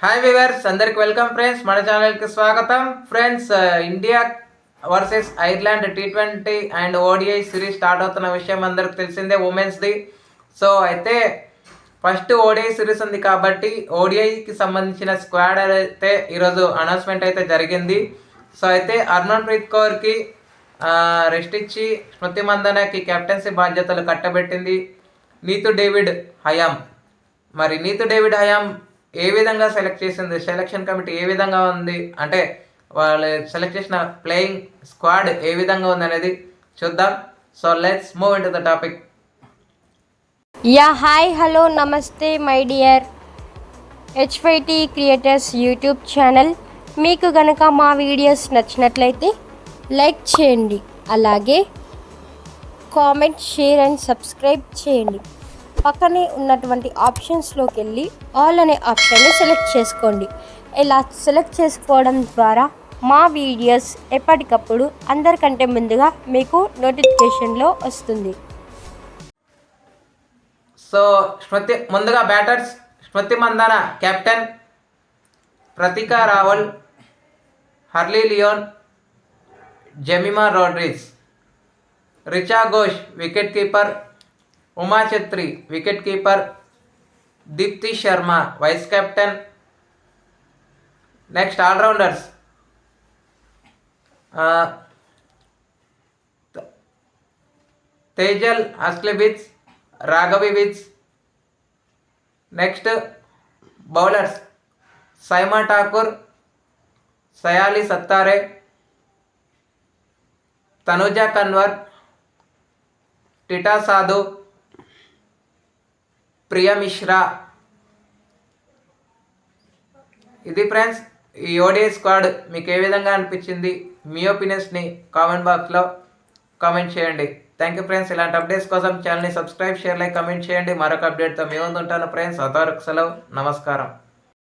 Hi viewers అందరికి welcome friends మన ఛానల్కి స్వాగతం. Friends India versus Ireland T twenty and ODI series start అవుతున్న విషయం అందరికి తెలిసిందే ఉమెన్స్ది సో అయితే ఫస్ట్ ఓడిఐ సిరీస్ ఉంది కాబట్టి ఓడిఐకి సంబంధించిన స్క్వాడ్ అయితే ఈరోజు అనౌన్స్మెంట్ అయితే జరిగింది. సో అయితే హర్మన్ ప్రీత్ కౌర్కి రెస్ట్ ఇచ్చి స్మృతి మందనకి కెప్టెన్సీ బాధ్యతలు కట్టబెట్టింది నీతు డేవిడ్ హయాం. మరి నీతు డేవిడ్ హయామ్ ఏ విధంగా సెలెక్ట్ చేసింది? సెలక్షన్ కమిటీ ఏ విధంగా ఉంది? అంటే వాళ్ళు సెలెక్ట్ చేసిన ప్లేయింగ్ స్క్వాడ్ ఏ విధంగా ఉంది అనేది చూద్దాం. So let's move into the topic. Ya hi hello నమస్తే my dear HYT creators YouTube channel. మీకు గనక మా వీడియోస్ నచ్చినట్లయితే లైక్ చేయండి. అలాగే కామెంట్ షేర్ అండ్ సబ్స్క్రైబ్ చేయండి. పక్కనే ఉన్నటువంటి ఆప్షన్స్లోకి వెళ్ళి ఆల్ అనే ఆప్షన్ని సెలెక్ట్ చేసుకోండి. ఇలా సెలెక్ట్ చేసుకోవడం ద్వారా మా వీడియోస్ ఎప్పటికప్పుడు అందరికంటే ముందుగా మీకు నోటిఫికేషన్లో వస్తుంది. సో స్మృతి ముందుగా batters Smriti Mandhana captain Pratika Rawal Harleen Leone Jemimah Rodrigues Richa Ghosh wicket keeper Uma Chhetri wicket keeper Deepti Sharma vice captain next allrounders Tejal अस्लिबिच Raghvi बिच नेक्स्ट बॉलर्स साइमा ठाकुर सयाली सत्तारे तनुजा कन्वर टिटा साधु మిశ్రా. ఇది ఫ్రెండ్స్ ఈ ఓడిఐ స్క్వాడ్ మీకు ఏ విధంగా అనిపించింది? మీ ఒపీనియన్స్ని కామెంట్ బాక్స్లో కామెంట్ చేయండి. థ్యాంక్ యూ ఫ్రెండ్స్ ఇలాంటి అప్డేట్స్ కోసం ఛానల్ని సబ్స్క్రైబ్ షేర్ లైక్ కమెంట్ చేయండి. మరొక అప్డేట్తో మీ ముందు ఉంటాను ఫ్రెండ్స్. అంతవరకు సెలవు. నమస్కారం.